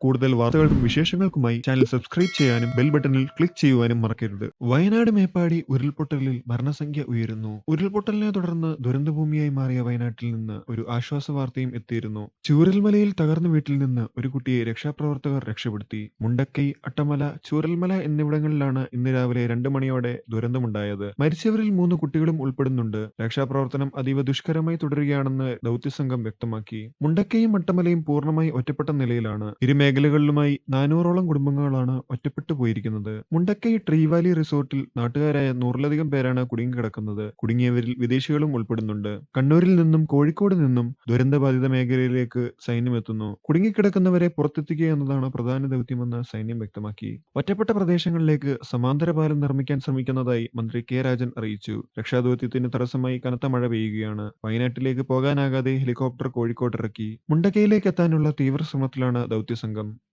കൂടുതൽ വാർത്തകൾക്കും വിശേഷങ്ങൾക്കുമായി ചാനൽ സബ്സ്ക്രൈബ് ചെയ്യാനും ബെൽ ബട്ടണിൽ ക്ലിക്ക് ചെയ്യുവാനും മറക്കരുത്. വയനാട് മേപ്പാടി ഉരുൾപൊട്ടലിൽ മരണസംഖ്യ ഉയരുന്നു. ഉരുൾപൊട്ടലിനെ തുടർന്ന് ദുരന്തഭൂമിയായി മാറിയ വയനാട്ടിൽ നിന്ന് ഒരു ആശ്വാസ വാർത്തയും എത്തിയിരുന്നു. ചൂരൽമലയിൽ തകർന്ന വീട്ടിൽ നിന്ന് ഒരു കുട്ടിയെ രക്ഷാപ്രവർത്തകർ രക്ഷപ്പെടുത്തി. മുണ്ടക്കൈ അട്ടമല ചൂരൽമല എന്നിവിടങ്ങളിലാണ് ഇന്ന് രാവിലെ രണ്ട് മണിയോടെ ദുരന്തമുണ്ടായത്. മരിച്ചവരിൽ മൂന്ന് കുട്ടികളും ഉൾപ്പെടുന്നുണ്ട്. രക്ഷാപ്രവർത്തനം അതീവ ദുഷ്കരമായി തുടരുകയാണെന്ന് ദൗത്യസംഘം വ്യക്തമാക്കി. മുണ്ടക്കയും അട്ടമലയും പൂർണമായി ഒറ്റപ്പെട്ട നിലയിലാണ്. ഇരു മേഖലകളിലുമായി നാനൂറോളം കുടുംബങ്ങളാണ് ഒറ്റപ്പെട്ടു പോയിരിക്കുന്നത്. മുണ്ടക്കൈ ട്രീ വാലി റിസോർട്ടിൽ നാട്ടുകാരായ നൂറിലധികം പേരാണ് കുടുങ്ങിക്കിടക്കുന്നത് കുടുങ്ങിയവരിൽ വിദേശികളും ഉൾപ്പെടുന്നുണ്ട്. കണ്ണൂരിൽ നിന്നും കോഴിക്കോട് നിന്നും ദുരന്തബാധിത മേഖലയിലേക്ക് സൈന്യം എത്തുന്നു. കുടുങ്ങിക്കിടക്കുന്നവരെ പുറത്തെത്തിക്കുക എന്നതാണ് പ്രധാന ദൗത്യമെന്ന് സൈന്യം വ്യക്തമാക്കി. ഒറ്റപ്പെട്ട പ്രദേശങ്ങളിലേക്ക് സമാന്തര പാലം നിർമ്മിക്കാൻ ശ്രമിക്കുന്നതായി മന്ത്രി കെ രാജൻ അറിയിച്ചു. രക്ഷാദൗത്യത്തിന് തടസ്സമായി കനത്ത മഴ പെയ്യുകയാണ്. വയനാട്ടിലേക്ക് പോകാനാകാതെ ഹെലികോപ്റ്റർ കോഴിക്കോട്ടിറക്കി മുണ്ടക്കയിലേക്ക് എത്താനുള്ള തീവ്ര ശ്രമത്തിലാണ് ദൗത്യസംഘം. Birmingham